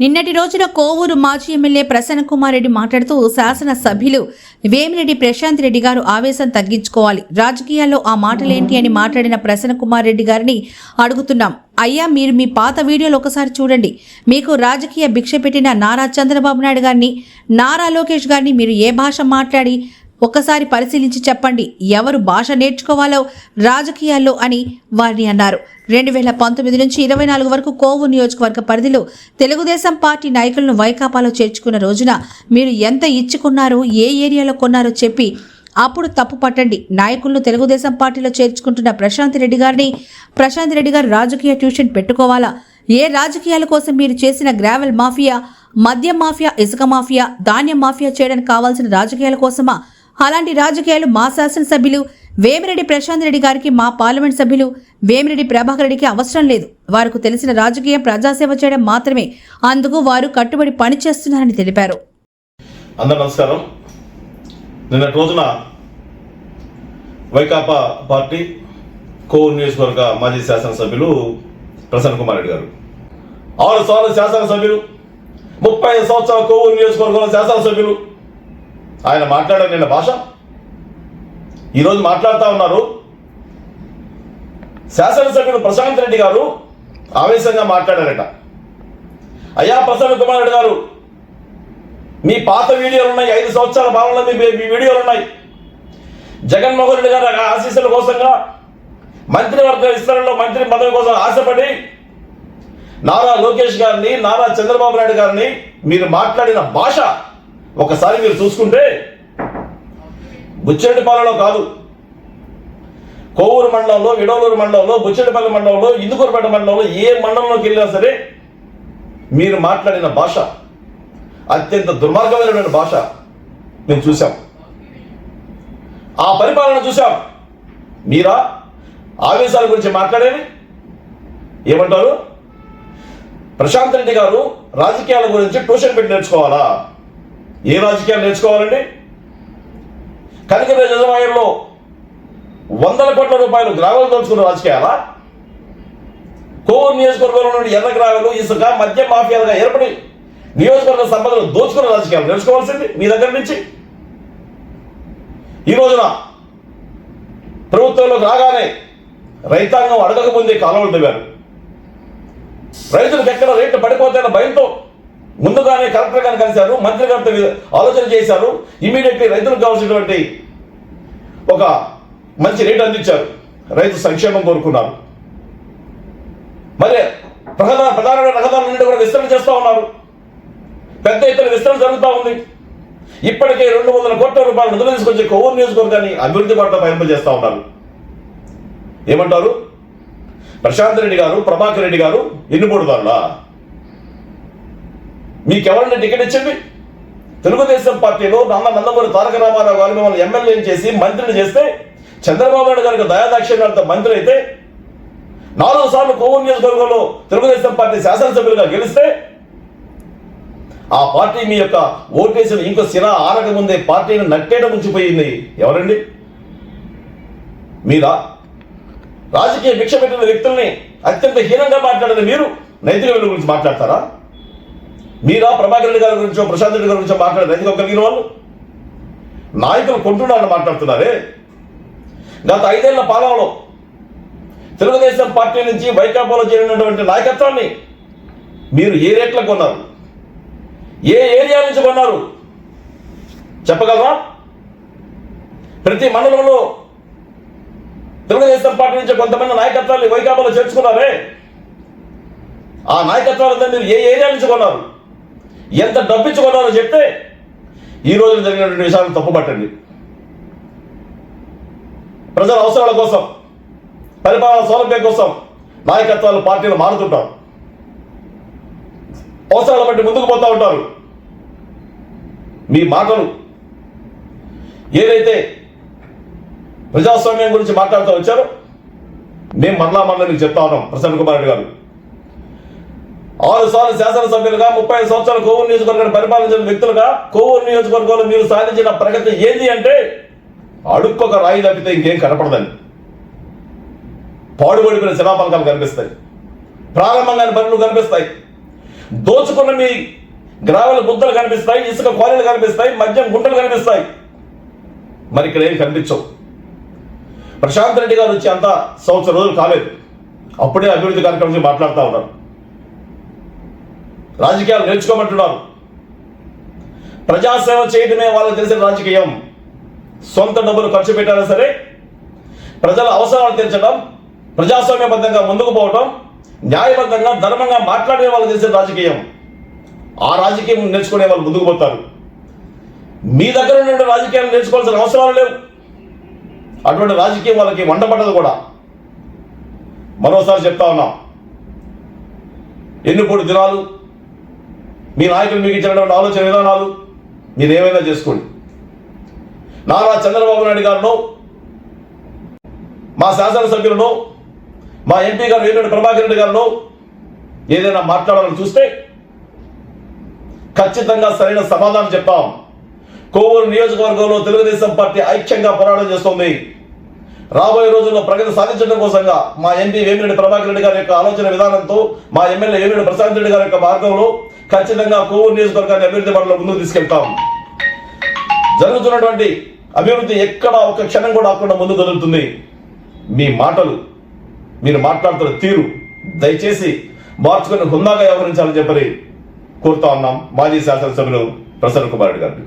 నిన్నటి రోజున కోవూరు మాజీ ఎమ్మెల్యే ప్రసన్న కుమార్ రెడ్డి మాట్లాడుతూ శాసన సభ్యులు వేమిరెడ్డి ప్రశాంత్ రెడ్డి గారు ఆవేశం తగ్గించుకోవాలి. రాజకీయాల్లో ఆ మాటలేంటి అని మాట్లాడిన ప్రసన్న కుమార్ రెడ్డి గారిని అడుగుతున్నాం. అయ్యా మీరు మీ పాత వీడియోలు ఒకసారి చూడండి. మీకు రాజకీయ భిక్ష పెట్టిన నారా చంద్రబాబు నాయుడు గారిని నారా లోకేష్ గారిని మీరు ఏ భాష మాట్లాడి ఒక్కసారి పరిశీలించి చెప్పండి ఎవరు భాష నేర్చుకోవాలో రాజకీయాల్లో అని వారిని అన్నారు. రెండు వేల పంతొమ్మిది నుంచి ఇరవై నాలుగు వరకు కోవు నియోజకవర్గ పరిధిలో తెలుగుదేశం పార్టీ నాయకులను వైకాపాలో చేర్చుకున్న రోజున మీరు ఎంత ఇచ్చుకున్నారో ఏ ఏరియాలో కొన్నారో చెప్పి అప్పుడు తప్పు పట్టండి. నాయకులను తెలుగుదేశం పార్టీలో చేర్చుకుంటున్న ప్రశాంత్ రెడ్డి గారిని ప్రశాంత్ రెడ్డి గారు రాజకీయ ట్యూషన్ పెట్టుకోవాలా? ఏ రాజకీయాల కోసం మీరు చేసిన గ్రావెల్ మాఫియా మద్యం మాఫియా ఇసుక మాఫియా ధాన్యం మాఫియా చేయడానికి కావాల్సిన రాజకీయాల కోసమా? అలాంటి రాజకీయాలు మా శాసనసభ్యులు వేమిరెడ్డి ప్రశాంత్ రెడ్డి గారికి మా పార్లమెంట్ సభ్యులు వేమిరెడ్డి ప్రభాకర్ రెడ్డికి అవసరం లేదు. వారికి తెలిసిన రాజకీయం ప్రజాసేవ చేయడం మాత్రమే. అందుకు వారు కట్టుబడి పనిచేస్తున్నారని తెలిపారు. అందరు నమస్కారం. నిన్నటి రోజున వైకాపా పార్టీ కో నియోజకవర్గ మాజీ శాసనసభ్యులు ప్రసన్న కుమార్ రెడ్డి గారు. ఆరు సార్లు శాసనసభ్యులు ముప్పై సంవత్సరాల కోవూరు నియోజకవర్గంలో శాసనసభ్యులు ఆయన మాట్లాడారు నిన్న భాష? ఈరోజు మాట్లాడుతూ ఉన్నారు. శాసనసభ్యుడు ప్రశాంత్ రెడ్డి గారు ఆవేశంగా మాట్లాడారట. అయ్యా ప్రసన్న కుమార్ రెడ్డి గారు మీ పాత వీడియోలు ఉన్నాయి ఐదు సంవత్సరాల పాలనలో మీ మీ వీడియోలు ఉన్నాయి. జగన్మోహన్ రెడ్డి గారు ఆశీస్సుల కోసంగా మంత్రివర్గ విస్తరణలో మంత్రి పదవి కోసం ఆశపడి నారా లోకేష్ గారిని నారా చంద్రబాబు నాయుడు గారిని మీరు మాట్లాడిన భాష ఒకసారి మీరు చూసుకుంటే బుచ్చేటిపాలలో కాదు. కోవూరు మండలంలో విడవలూరు మండలంలో బుచ్చేటిపల్లి మండలంలో ఇందుకూరుపేట మండలంలో ఏ మండలంలోకి వెళ్ళినా సరే మీరు మాట్లాడిన భాష అత్యంత దుర్మార్గమైనటువంటి భాష మేము చూసాం ఆ పరిపాలన చూసాం మీరా ఆవేశాల గురించి మాట్లాడేది? ఏమంటారు? ప్రశాంత్ రెడ్డి గారు రాజకీయాల గురించి ట్యూషన్ పెట్టి నేర్చుకోవాలా? ఏ రాజకీయాలు నేర్చుకోవాలండి? కలిగిన యజమాయంలో వందల కోట్ల రూపాయలు గ్రామాలు దోచుకున్న రాజకీయాలా? కోవూరు నియోజకవర్గంలో నుండి ఎర్ర గ్రామాలు ఇసుక మద్య మాఫియాలుగా ఏర్పడి నియోజకవర్గ సంపదలు దోచుకున్న రాజకీయాలు నేర్చుకోవాల్సింది మీ దగ్గర నుంచి. ఈ రోజున ప్రభుత్వంలోకి రాగానే రైతాంగం అడగకముందే కాలువలు తవ్వారు రైతులకు ఎక్కడ రేట్లు పడిపోతాయన్న భయంతో ముందుగానే కలెక్టర్ గారిని కలిశారు మంత్రి గారితో ఆలోచన చేశారు. ఇమీడియట్లీ రైతులకు కావాల్సినటువంటి ఒక మంచి రేటు అందించారు. రైతు సంక్షేమం కోరుకున్నారు. మరి ప్రధాన ప్రధానమైన రహదారుల నుండి కూడా విస్తరణ చేస్తూ ఉన్నారు. పెద్ద ఎత్తున విస్తరణ జరుగుతూ ఉంది. ఇప్పటికే రెండు వందల కోట్ల రూపాయలు నిధులు తీసుకొచ్చి కొవ్వూరు నియోజకవర్గాన్ని అభివృద్ధి పట్ల పయింపు చేస్తూ ఉన్నారు. ఏమంటారు? ప్రశాంత్ రెడ్డి గారు ప్రభాకర్ రెడ్డి గారు ఎన్నుబోడుదారులా మీకెవరిని టికెట్ ఇచ్చింది? తెలుగుదేశం పార్టీలో నాన్న నందమూరి తారక రామారావు గారు మిమ్మల్ని ఎమ్మెల్యేని చేసి మంత్రిని చేస్తే చంద్రబాబు నాయుడు గారికి దయాదాక్షిణ్యాలతో మంత్రి అయితే నాలుగు సార్లు కోవూరు నియోజకవర్గంలో తెలుగుదేశం పార్టీ శాసనసభ్యులుగా గెలిస్తే ఆ పార్టీ మీ యొక్క ఓటేసిన ఇంకో సిరా ఆరక ముందే పార్టీని నట్టేట ముంచిపోయింది ఎవరండి? మీరా? రాజకీయ భిక్ష పెట్టిన వ్యక్తుల్ని అత్యంత హీనంగా మాట్లాడిన మీరు నైతిక విలువ గురించి మాట్లాడతారా? మీరా ప్రభాకర్ రెడ్డి గారి గురించో ప్రశాంత్ రెడ్డి గారి గురించో మాట్లాడే నైతిక కలిగిన వాళ్ళు? నాయకులు కొంటున్నారని మాట్లాడుతున్నారే? గత ఐదేళ్ళ పాలనలో తెలుగుదేశం పార్టీ నుంచి వైకాపాలో చేరినటువంటి నాయకత్వాన్ని మీరు ఏ రేట్లో కొన్నారు? ఏ ఏరియా నుంచి కొన్నారు? చెప్పగలరా? ప్రతి మండలంలో తెలుగుదేశం పార్టీ నుంచి కొంతమంది నాయకత్వాన్ని వైకాపాలో చేర్చుకున్నారే? ఆ నాయకత్వాలంతా మీరు ఏ ఏరియా నుంచి కొన్నారు? ఎంత డబ్బించుకున్నారో చెప్తే ఈ రోజున జరిగినటువంటి విషయాలను తప్పుపట్టండి. ప్రజల అవసరాల కోసం పరిపాలన సౌలభ్యం కోసం నాయకత్వాలు పార్టీలు మారుతుంటారు అవసరాల బట్టి ముందుకు పోతూ ఉంటారు. మీ మాటలు ఏదైతే ప్రజాస్వామ్యం గురించి మాట్లాడుతూ వచ్చారో మేము మరలా మరలా మీకు చెప్తా ఉన్నాం ప్రసన్న కుమార్ రెడ్డి గారు. ఆరు సార్లు శాసనసభ్యులుగా ముప్పై ఐదు సంవత్సరాలు కోవూరు నియోజకవర్గాన్ని పరిపాలించిన వ్యక్తులుగా కోవూరు నియోజకవర్గంలో మీరు సాధించిన ప్రగతి ఏంది అంటే అడుక్కొక రాయి తప్పితే ఇంకేం కనపడదని పాడుబడిపోయిన శిలాపలకాలు కనిపిస్తాయి. ప్రారంభంగా పనులు కనిపిస్తాయి. దోచుకున్న మీ గ్రావెల బుద్ధలు కనిపిస్తాయి ఇసుక కోలలు కనిపిస్తాయి మద్యం గుంటలు కనిపిస్తాయి. మరి ఇక్కడ ఏం కనిపించవు? ప్రశాంత్ రెడ్డి గారు వచ్చి అంత సంవత్సరం రోజులు కాలేదు. అప్పుడే అభివృద్ధి కార్యక్రమం మాట్లాడుతూ ఉన్నారు. రాజకీయాలు నేర్చుకోమంటున్నారు. ప్రజాసేవ చేయడమే వాళ్ళకి తెలిసిన రాజకీయం. సొంత డబ్బులు ఖర్చు పెట్టారా సరే ప్రజల అవసరాలు తీర్చడం ప్రజాస్వామ్యబద్ధంగా ముందుకు పోవడం న్యాయబద్ధంగా ధర్మంగా మాట్లాడే వాళ్ళు తెలిసిన రాజకీయం. ఆ రాజకీయం నేర్చుకునే వాళ్ళు ముందుకు పోతారు. మీ దగ్గర ఉండే రాజకీయాలు నేర్చుకోవాల్సిన అవసరాలు లేవు. అటువంటి రాజకీయం వాళ్ళకి వండబడ్డదు కూడా. మరోసారి చెప్తా ఉన్నాం ఎన్నిపూడి దినాలు మీ నాయకులు మీకు ఇచ్చినటువంటి ఆలోచన విధానాలు మీరు ఏమైనా చేసుకోండి. నారా చంద్రబాబు నాయుడు గారిను మా శాసనసభ్యులను మా ఎంపీ గారు వేమిరెడ్డి ప్రభాకర్ రెడ్డి గారిను ఏదైనా మాట్లాడాలని చూస్తే ఖచ్చితంగా సరైన సమాధానం చెప్తాం. కోవూరు నియోజకవర్గంలో తెలుగుదేశం పార్టీ ఐక్యంగా పోరాటం చేస్తోంది. రాబోయే రోజుల్లో ప్రగతి సాధించడం కోసంగా మా ఎంపీ వేమిరెడ్డి ప్రభాకర్ రెడ్డి గారి యొక్క ఆలోచన విధానంతో మా ఎమ్మెల్యే వేమిరెడ్డి ప్రశాంత్ రెడ్డి గారి యొక్క మార్గంలో ఖచ్చితంగా కోవూరు నియోజకవర్గాన్ని అభివృద్ధి పనులు ముందుకు తీసుకెళ్తాం. జరుగుతున్నటువంటి అభివృద్ధి ఎక్కడ ఒక క్షణం కూడా అక్కడ ముందుకు కదులుతుంది మీ మాటలు మీరు మాట్లాడుతున్న తీరు దయచేసి మార్చుకుని హుందాగా వ్యవహరించాలని చెప్పని కోరుతా ఉన్నాం మాజీ శాసనసభ్యులు ప్రసన్న కుమార్ రెడ్డి గారిని.